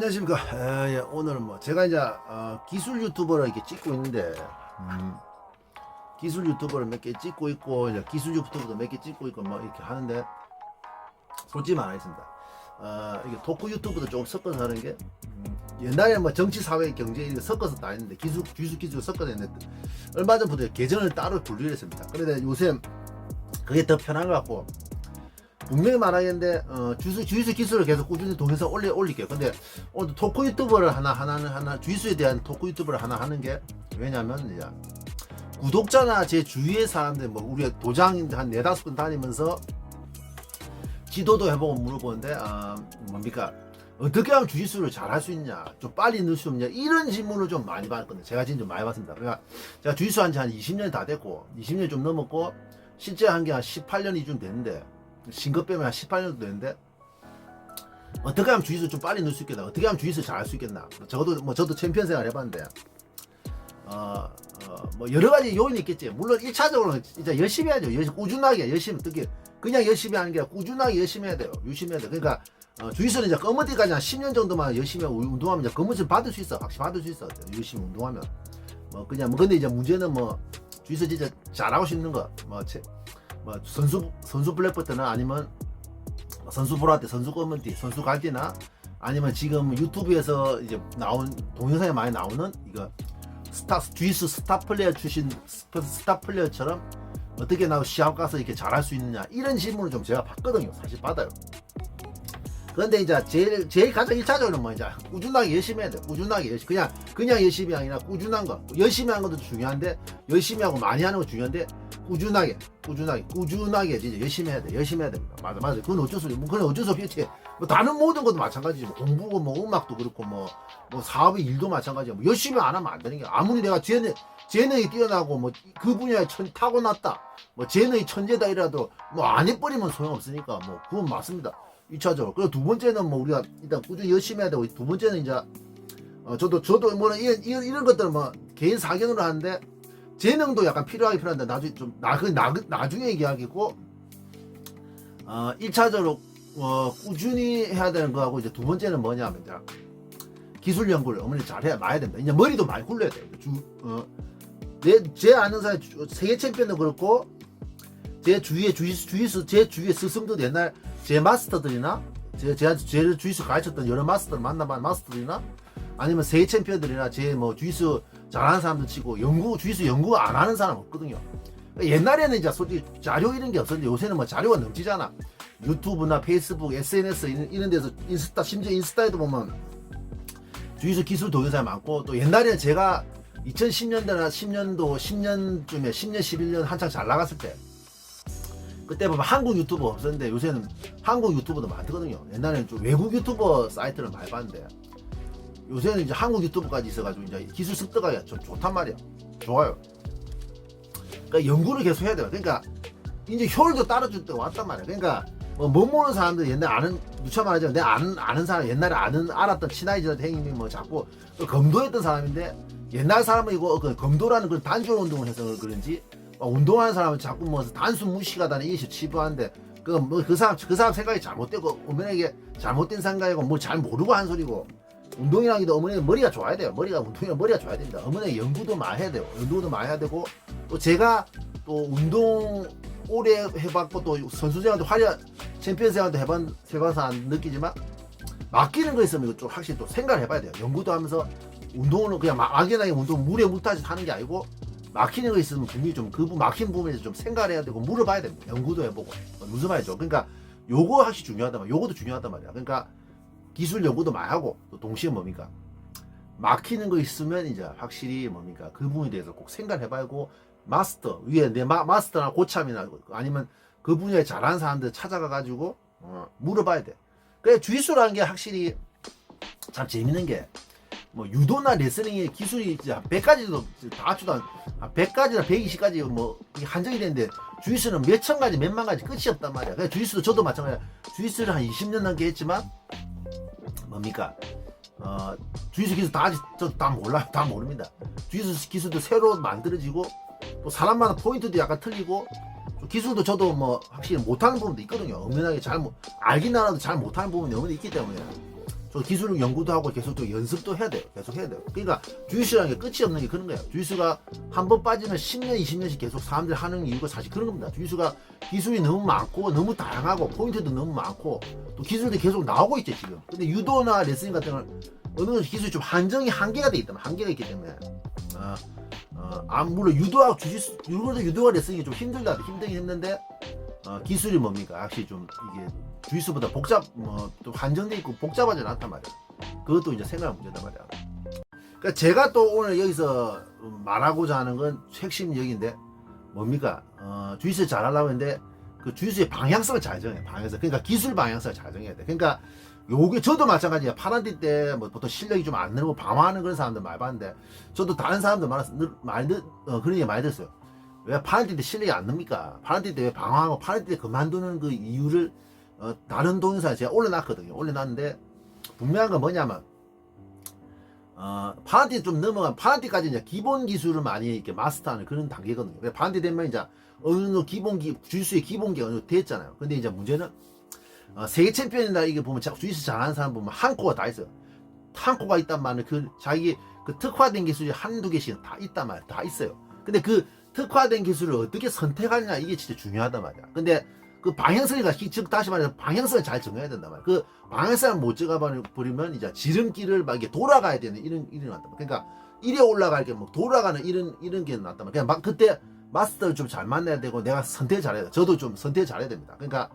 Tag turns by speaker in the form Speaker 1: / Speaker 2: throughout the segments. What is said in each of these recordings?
Speaker 1: 아, 안녕하십니까. 아, 예, 오늘은 뭐 제가 이제 어, 기술 유튜버를 이렇게 찍고 있는데 음, 기술 유튜버를 몇 개 찍고 있고 이제 기술 유튜버도 몇 개 찍고 있고 뭐 이렇게 하는데 솔직히 말하겠습니다. 어, 이게 토크 유튜브도 조금 섞어서 하는 게 음, 옛날에 뭐 정치, 사회, 경제 이렇게 섞어서 다 했는데 기술, 기술, 기술 섞어서 했는데 얼마 전부터 계정을 따로 분리를 했습니다. 그런데 요새 그게 더 편한 것 같고 분명히 말하겠는데 어, 주수 주유수 기술을 계속 꾸준히 동영상 올려 올릴게요. 근데 오늘 토크 유튜버를 하나 하나는 하나 주유수에 대한 토크 유튜버를 하나 하는 게 왜냐면 이제 구독자나 제 주위의 사람들 뭐 우리 도장 한 네다섯 건 다니면서 지도도 해보고 물어보는데 아 뭡니까? 어떻게 하면 주짓수를 잘 할 수 있냐? 좀 빨리 넣을 수 없냐? 이런 질문을 좀 많이 받았거든요. 제가 지금 좀 많이 받습니다. 그러니까 제가 주짓수 한지 한 20년이 다 됐고 20년이 좀 넘었고 실제 한 게 한 18년이 좀 됐는데 신급 빼면 한 18년도 됐는데 어떻게 하면 주짓수 좀 빨리 넣을 수 있겠나 어떻게 하면 주짓수 잘할 수 있겠나 저도 뭐 저도 챔피언 생활 해봤는데 어, 어, 뭐 여러 가지 요인이 있겠지. 물론 1차적으로 진짜 열심히 해야죠. 열심히, 꾸준하게 열심히 어떻게 그냥 열심히 하는 게 아니라 꾸준하게 열심히 해야 돼요. 열심히 해야 돼. 그러니까 어, 주의수는 이제 검은띠까지 한 10년 정도만 열심히 운동하면 이제 검은띠 받을 수 있어. 확실히 받을 수 있어. 열심히 운동하면. 뭐 그냥 뭐 근데 이제 문제는 뭐 주의수 진짜 잘하고 싶는 거. 뭐, 제, 뭐 선수 선수 블랙버트나 아니면 선수 보라때 선수 검은띠 선수 갈띠나 아니면 지금 유튜브에서 이제 나온 동영상에 많이 나오는 이거 스타 주이스 스타 플레이어 출신 스타 플레이어처럼 어떻게 나 시합 가서 이렇게 잘할 수 있느냐 이런 질문을 좀 제가 받거든요 사실 받아요 그런데 이제 제일 제일 가장 일차적으로는 뭐 이제 꾸준하게 열심히 해야 돼. 꾸준하게 열심히. 그냥 그냥 열심히 아니라 꾸준한 거. 열심히 하는 것도 중요한데 열심히 하고 많이 하는 거 중요한데 꾸준하게 꾸준하게 꾸준하게 진짜 열심히 해야 돼. 열심히 해야 됩니다. 맞아 맞아. 그건 어쩔 수 없어 뭐 그건 어쩔 수 없겠지 뭐 다른 모든 것도 마찬가지지. 뭐 공부고 뭐 음악도 그렇고 뭐 뭐 사업의 일도 마찬가지야. 뭐 열심히 안 하면 안 되는 게 아무리 내가 재능 재능이 뛰어나고 뭐 그 분야에 천, 타고났다. 뭐 재능이 천재다 이라도 뭐 안 해버리면 소용없으니까 뭐 그건 맞습니다. 1차적으로. 그리고 두 번째는 뭐 우리가 일단 꾸준히 열심히 해야 되고 두 번째는 이제 어 저도 저도 뭐 이런 이런, 이런 것들은 뭐 개인 사견으로 하는데 재능도 약간 필요하게 필요한데 나중에 좀 나, 나중에 얘기하겠고 어 1차적으로 어 꾸준히 해야 되는 거하고 이제 두 번째는 뭐냐면 이제 기술 연구를 어머니 잘해야 마야 된다. 이제 머리도 많이 굴려야 돼. 주, 어, 내, 제 아는 사람, 주- 세계 챔피언도 그렇고, 제 주위에 주짓수, 주짓수, 제 주위에 스승도 옛날 제 마스터들이나, 제, 제, 제 주짓수 가르쳤던 여러 마스터를 만나본 마스터들이나, 아니면 세계 챔피언들이나 제 뭐 주짓수 잘하는 사람들 치고, 연구, 주짓수 연구 안 하는 사람 없거든요. 옛날에는 이제 솔직히 자료 이런 게 없었는데 요새는 뭐 자료가 넘치잖아. 유튜브나 페이스북, SNS 이런, 이런 데서 인스타, 심지어 인스타에도 보면 주유소 기술 동영상이 많고 또 옛날에는 제가 2010년대나 10년도 10년쯤에 10년 11년 한창 잘 나갔을 때 그때 보면 한국 유튜버 없었는데 요새는 한국 유튜버도 많거든요. 옛날에는 좀 외국 유튜버 사이트를 많이 봤는데 요새는 이제 한국 유튜버까지 있어가지고 이제 기술 습득하기가 좀 좋단 말이야. 좋아요. 그러니까 연구를 계속 해야 돼요. 그러니까 이제 효율도 따라줄 때가 왔단 말이야. 그러니까 뭐못 모르는 사람들 옛날 아는 누차 말하자면 내 아는 아는 사람 옛날에 아는 알았던 친아이들 행님이 뭐 자꾸 그 검도했던 사람인데 옛날 사람은 이거 그 검도라는 그런 단순 운동을 해서 그런지 막 운동하는 사람은 자꾸 뭐 단순 무식하다는 이것이 치부한데 그 뭐 그 사람 그 사람 생각이 잘못되고 어머니에게 잘못된 생각이고 뭘 잘 모르고 한 소리고 운동이라는 게 어머니는 머리가 좋아야 돼요. 머리가 운동이랑 머리가 좋아야 됩니다. 어머니 연구도 많이 해야 돼요. 연구도 많이 해야 되고 또 제가 또 운동 오래 해봤고 또 선수 생활도 화려 챔피언 생활도 해봤, 해봐서 안 느끼지만 맡기는 거 있으면 이거 좀 확실히 또 생각을 해봐야 돼요. 연구도 하면서 운동을 그냥 막 막연하게 운동 물에 물타듯 하는 게 아니고 막히는 거 있으면 분명히 좀 그 막힌 부분에서 좀 생각을 해야 되고 물어봐야 됩니다. 연구도 해보고 무슨 말이죠? 그러니까 요거 확실히 중요하단 말이야. 요것도 중요하단 말이야. 그러니까 기술 연구도 많이 하고 또 동시에 뭡니까? 막히는 거 있으면 이제 확실히 뭡니까? 그 부분에 대해서 꼭 생각을 해봐야 하고 마스터 위에 내 마, 마스터나 고참이나 아니면 그 분야에 잘하는 사람들 찾아가 가지고 어, 물어봐야 돼. 그래 주짓수라는 게 확실히 참 재밌는 게 뭐 유도나 레슬링의 기술이 한 100가지도 다 합쳐도 한 100가지나 120가지 뭐 한정이 되는데 주짓수는 몇천 가지 몇만 가지 끝이 없단 말이야. 그래 주짓수도 저도 마찬가지야. 주짓수를 한 20년 넘게 했지만 뭡니까? 어, 주짓수 기술 다 아직 저도 다 몰라요. 다 모릅니다. 주짓수 기술도 새로 만들어지고 또 사람마다 포인트도 약간 틀리고 좀 기술도 저도 뭐 확실히 못하는 부분도 있거든요. 엄연하게 잘 못, 알긴 알아도 잘 못하는 부분이 너무 있기 때문에 저 기술 연구도 하고 계속 또 연습도 해야 돼요. 계속 해야 돼요. 그러니까 주짓수라는 게 끝이 없는 게 그런 거예요. 주짓수가 한 번 빠지면 10년, 20년씩 계속 사람들이 하는 이유가 사실 그런 겁니다. 주짓수가 기술이 너무 많고 너무 다양하고 포인트도 너무 많고 또 기술도 계속 나오고 있죠 지금. 근데 유도나 레슬링 같은 건 어느 정도 기술이 좀 한정이 한계가 돼 있다. 한계가 있기 때문에 어, 어, 아, 물론 유도하고 주짓수, 유도도 유도가 레슬링이 좀 힘들다, 힘들긴 했는데, 어, 기술이 뭡니까? 확실히 좀 이게 주짓수보다 복잡, 뭐, 또 한정돼 있고 복잡하지 않단 말이야. 그것도 이제 생각 문제단 말이야. 그러니까 제가 또 오늘 여기서 말하고자 하는 건 핵심 여기인데, 뭡니까? 어, 주짓수 잘 하려고 했는데, 그 주짓수의 방향성을 잘 정해, 방향성. 그러니까 기술 방향성을 잘 정해야 돼. 그러니까, 요게 저도 마찬가지야. 파란띠 때 뭐 보통 실력이 좀 안 늘고 방황하는 그런 사람들 많이 봤는데 저도 다른 사람들 많아서 늘, 많이 듣, 어, 그런 얘기 많이 들었어요. 왜 파란띠 때 실력이 안 늡니까? 파란띠 때 왜 방황하고 파란띠 때 그만두는 그 이유를 어, 다른 동영상에 제가 올려놨거든요. 올려놨는데 분명한 건 뭐냐면 어, 파란띠 좀 넘어간 파란띠까지 이제 기본 기술을 많이 이렇게 마스터하는 그런 단계거든요. 왜 파란띠 되면 이제 어느 정도 기본 기 주짓수의 기본기 어느 정도 됐잖아요. 근데 이제 문제는 어, 세계 챔피언이나 이게 보면 자꾸 주짓수 잘하는 사람 보면 한 코가 다 있어요. 한 코가 있단 말은 그 자기 그 특화된 기술이 한두 개씩 다 있단 말이야. 다 있어요. 근데 그 특화된 기술을 어떻게 선택하느냐 이게 진짜 중요하단 말이야. 근데 그 방향성이가 즉 다시 말해서 방향성을 잘 정해야 된단 말이야. 그 방향성을 못 정해 버리면 이제 지름길을 막 이게 돌아가야 되는 이런 일이 났단 말이야. 그러니까 이래 올라갈 게 뭐 돌아가는 이런 이런 게 났단 말이야. 그냥 막 그때 마스터를 좀 잘 만나야 되고 내가 선택 잘해야 돼. 저도 좀 선택 잘해야 됩니다. 그러니까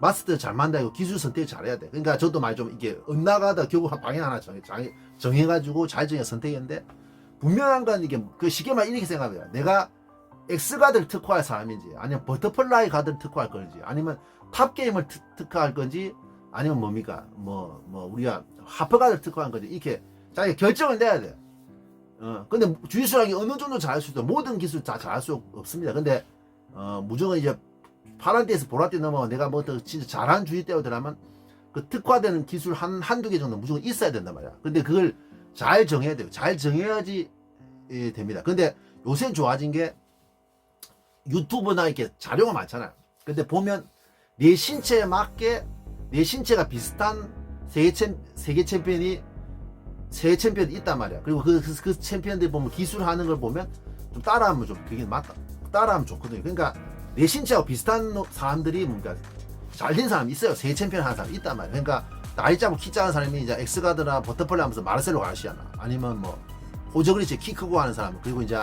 Speaker 1: 마스터 잘 만나고 기술 선택 잘해야 돼. 그러니까 저도 많이 좀 이게 엇나가다 결국 한 방향 하나 정해, 정해, 정해 가지고 잘 정해 선택했는데 분명한 건 이게 그말 이렇게 생각해요. 내가 X 가드를 특화할 사람인지 아니면 버터플라이 가드를 특화할 건지 아니면 탑 게임을 특, 특화할 건지 아니면 뭡니까 뭐뭐 우리가 하프 가드를 특화할 건지 이렇게 자기 결정을 내야 돼. 어 근데 게 어느 정도 잘할 수 있어 모든 기술 다 잘할 수 없습니다. 근데 어 무조건 이제 파란 띠에서 보라 띠 넘어 내가 뭐더 진짜 잘하는 주의 때로 들어가면 그 특화되는 기술 한, 한두 개 정도 무조건 있어야 된단 말이야. 근데 그걸 잘 정해야 돼요. 잘 정해야지 예, 됩니다. 근데 요새 좋아진 게 유튜브나 이렇게 자료가 많잖아요. 근데 보면 내 신체에 맞게 내 신체가 비슷한 세계 챔, 세계 챔피언이 세계 챔피언이 있단 말이야. 그리고 그, 그, 그 챔피언들 보면 기술하는 걸 보면 좀 따라하면 좀 그게 맞다. 따라하면 좋거든요. 그러니까 내 신체하고 비슷한 사람들이 뭔가 잘된 사람이 있어요. 세계 챔피언 하는 사람이 있단 말이에요. 그러니까 나이 작고 키 작은 사람이 이제 엑스가드나 버터플라이 하면서 마르셀로 가르시아나 아니면 뭐 호저그리치 키 크고 하는 사람 그리고 이제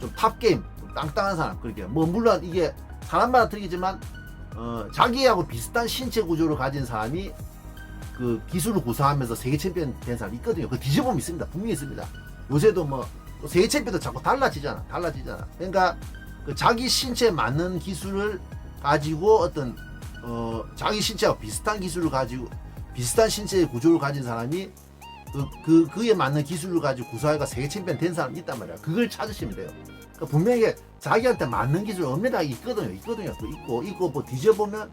Speaker 1: 좀 탑 게임 좀 땅땅한 사람 그렇게 뭐 물론 이게 사람마다 틀리지만 어, 자기하고 비슷한 신체 구조를 가진 사람이 그 기술을 구사하면서 세계 챔피언 된 사람이 있거든요. 그 뒤져보면 있습니다. 분명히 있습니다. 요새도 뭐또 세계 챔피언도 자꾸 달라지잖아. 달라지잖아. 그러니까 그 자기 신체에 맞는 기술을 가지고 어떤 어 자기 신체와 비슷한 기술을 가지고 비슷한 신체의 구조를 가진 사람이 그, 그 그에 맞는 기술을 가지고 구사해가 세계 챔피언 된 사람이 있단 말이야. 그걸 찾으시면 돼요. 그러니까 분명히 자기한테 맞는 기술 엄밀하게 있거든요. 있거든요. 그 있고 있고 뭐 뒤져보면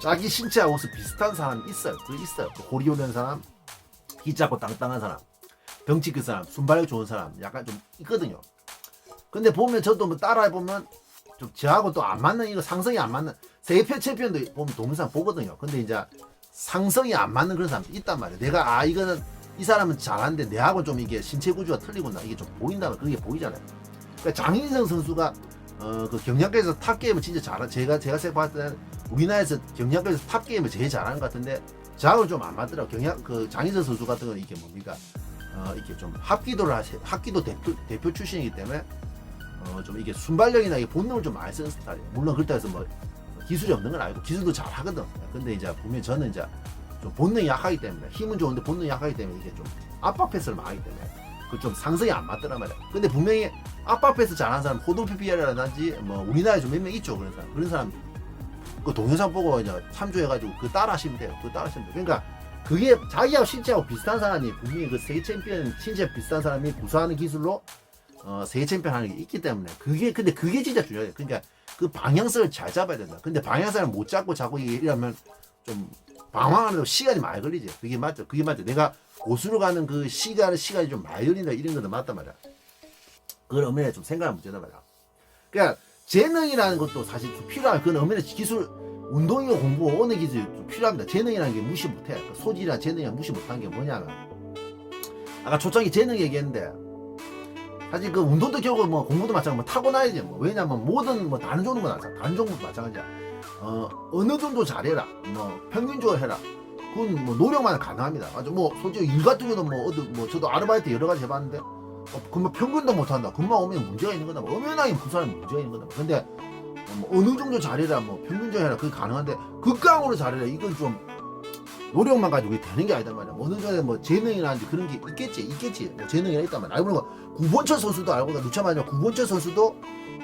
Speaker 1: 자기 신체하고 비슷한 사람이 있어요. 그 있어요. 그 고리 오는 사람, 키 작고 땅땅한 사람, 덩치 큰 사람, 순발력 좋은 사람, 약간 좀 있거든요. 근데 보면 저도 뭐 따라해 보면 좀 저하고 또 안 맞는 이거 상성이 안 맞는 세계 챔피언도 보면 동영상 보거든요. 근데 이제 상성이 안 맞는 그런 사람도 있단 말이에요. 내가 아 이거는 이 사람은 잘하는데 내하고 좀 이게 신체 구조가 틀리구나 이게 좀 보인다면 그게 보이잖아요. 그러니까 장인성 선수가 어 그 경량계에서 탑 게임을 진짜 잘한 제가 제가 생각했을 때는 우리나라에서 경량계에서 탑 게임을 제일 잘하는 것 같은데 저하고는 좀안 맞더라고. 경량 그 장인성 선수 같은 건 이게 뭡니까 어 이렇게 좀 합기도를 하시 합기도 대표 대표 출신이기 때문에 어 좀 이게 순발력이나 이게 본능을 좀 많이 쓰는 스타일이에요. 물론 그렇다 해서 뭐 기술이 없는 건 아니고 기술도 잘 하거든. 근데 이제 보면 저는 이제 좀 본능이 약하기 때문에 힘은 좋은데 본능이 약하기 때문에 이게 좀 압박 패스를 많이 하기 때문에 그 좀 상성이 안 맞더란 말이야. 근데 분명히 압박 패스 잘하는 사람 호도피피아라든지 뭐 우리나라에 좀 몇 명 있죠 그런 사람 그런 사람 그 동영상 보고 이제 참조해가지고 그 따라하시면 돼요. 그 따라하시면 돼요. 그러니까 그게 자기하고 신체하고 비슷한 사람이 분명히 그 세계 챔피언 신체 비슷한 사람이 구사하는 기술로 어, 세계 챔피언 하는 게 있기 때문에 그게 근데 그게 진짜 중요해요. 그러니까 그 방향성을 잘 잡아야 된다. 근데 방향성을 못 잡고 자꾸 이러면 좀 방황하는 시간이 많이 걸리지. 그게 맞죠. 그게 맞죠. 내가 고수로 가는 그 시간 시간이 좀 많이 걸린다 이런 것도 맞단 말이야. 그걸 엄연히 좀 생각하는 문제단 말이야. 그러니까 재능이라는 것도 사실 좀 필요한 그건 엄연히 기술 운동이고 공부 어느 기술이 좀 필요합니다. 재능이라는 게 무시 못해. 그 소질이나 재능이 무시 못하는 게 뭐냐면 아까 초창기 재능 얘기했는데 사실 그 운동도 결국 뭐 공부도 마찬가지 뭐 타고나야지 뭐 왜냐면 모든 뭐 다른 종목은 다른 종목도 마찬가지야. 어 어느 정도 잘해라 뭐 평균적으로 해라. 그건 뭐 노력만 가능합니다. 아주 뭐 솔직히 일 같은 경우는 뭐 어디 뭐 저도 아르바이트 여러 가지 해봤는데 어, 금방 평균도 못한다. 금방 오면 문제가 있는 거다. 뭐 엄연하게 그 사람이 문제가 있는 거다. 근데 어, 뭐 어느 정도 잘해라 뭐 평균적으로 해라 그게 가능한데 극강으로 잘해라 이건 좀 노력만 가지고 되는 게 아니단 말이야. 뭐 어느 정도 뭐 재능이라든지 그런 게 있겠지, 있겠지. 뭐 재능이나 있단 말이야. 알고 보니까 구본철 선수도 알고 보니까 누차 말하면 구본철 선수도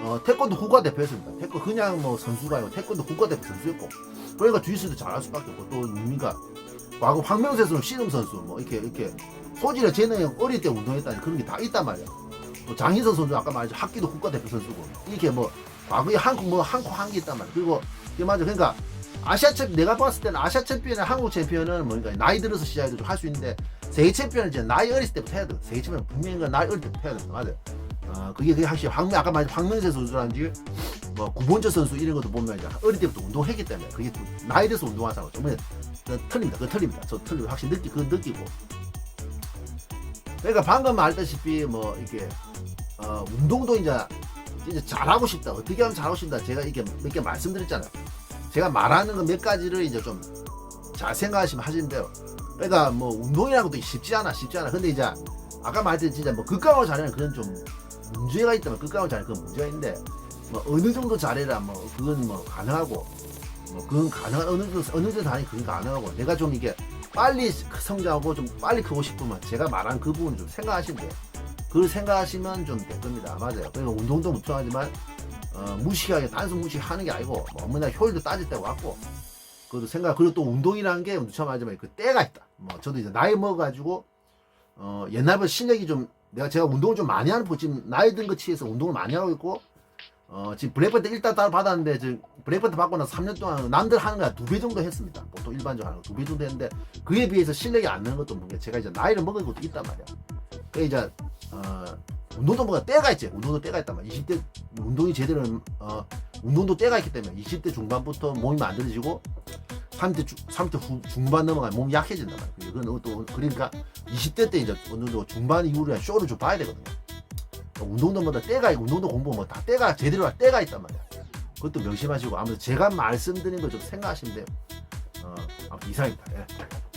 Speaker 1: 어, 태권도 국가대표였습니다. 태권 그냥 뭐 선수가 아니고 태권도 국가대표 선수였고 그러니까 주짓수도 잘할 수밖에 없고 또 누군가 과거 황명세 선수, 씨름 선수 뭐 이렇게 이렇게 소질의 재능이 어릴 때 운동했다니 그런 게 다 있단 말이야. 또 장희선 선수 아까 말했죠 학기도 국가대표 선수고 이렇게 뭐 과거에 한국 뭐 한국 한게 있단 말이야. 그리고 이게 맞아. 그러니까 아시아 챔 내가 봤을 때는 아시아 챔피언이나 한국 챔피언은 뭐니까 나이 들어서 시작해도 좀 할 수 있는데 세계 챔피언은 이제 나이 어렸을 때부터 해야 돼. 세계 챔피언 분명히 그 나이 어릴 때부터 해야 된다. 맞아요. 어, 그게 그게 확실히 황명 아까 말한 황명세 선수라든지 뭐 구본철 선수 이런 것도 보면 이제 어릴 때부터 운동했기 때문에 그게 또 나이 운동한 사람 정말 그 틀립니다. 그 틀립니다. 저 틀리고 확실히 느끼 그 느끼고. 그러니까 방금 말했다시피 뭐 이렇게 어, 운동도 이제 이제 잘하고 싶다. 어떻게 하면 잘하고 싶다. 제가 이렇게 몇 개 말씀드렸잖아요. 제가 말하는 거 몇 가지를 이제 좀 잘 생각하시면 하시면 돼요. 그러니까 뭐 운동이라는 것도 쉽지 않아, 쉽지 않아. 근데 이제 아까 말했듯이 진짜 뭐 극강으로 잘하는 그런 좀 문제가 있다면 극강으로 잘하는 그런 문제가 있는데 뭐 어느 정도 잘해라 뭐 그건 뭐 가능하고 뭐 그건 가능한 어느 정도 어느 정도 다니 그건 가능하고 내가 좀 이게 빨리 성장하고 좀 빨리 크고 싶으면 제가 말한 그 부분 좀 생각하시면 돼요. 그걸 생각하시면 좀 될 겁니다. 맞아요. 그러니까 운동도 무척하지만 어, 무식하게 단순 무식하는 게 아니고 뭐 얼마나 효율도 따질 때가 왔고 그것도 생각 그리고 또 운동이라는 게 누차 말하지만 그 때가 있다. 뭐 저도 이제 나이 먹어가지고 어, 옛날보다 실력이 좀 내가 제가 운동을 좀 많이 하는 편 지금 나이 든거 치해서 운동을 많이 하고 있고 어, 지금 브레이프트 일단 따로 받았는데 지금 브레이프트 받고 나서 3년 동안 남들 하는 거두배 정도 했습니다. 보통 일반적으로 하는 거 두 배 정도 했는데 그에 비해서 실력이 안 느는 것도 뭔가 제가 이제 나이를 먹은 것도 있단 말이야. 그 이제 어, 운동도 뭐가 때가 있지. 운동도 때가 있단 말이야. 20대 운동이 제대로 어, 운동도 때가 있기 때문에 20대 중반부터 몸이 만들어지고 30대, 주, 30대 후, 중반 넘어가면 몸이 약해진단 말이야. 그건 또 그러니까 20대 때 이제 어느 정도 중반 이후로 쇼를 좀 봐야 되거든요. 운동도 뭐다 때가 있고 운동도 공부 뭐다 때가 제대로 할 때가 있단 말이야. 그것도 명심하시고 아무튼 제가 말씀드린 거좀 생각하시면 돼요. 어, 아무튼 이상입니다. 예.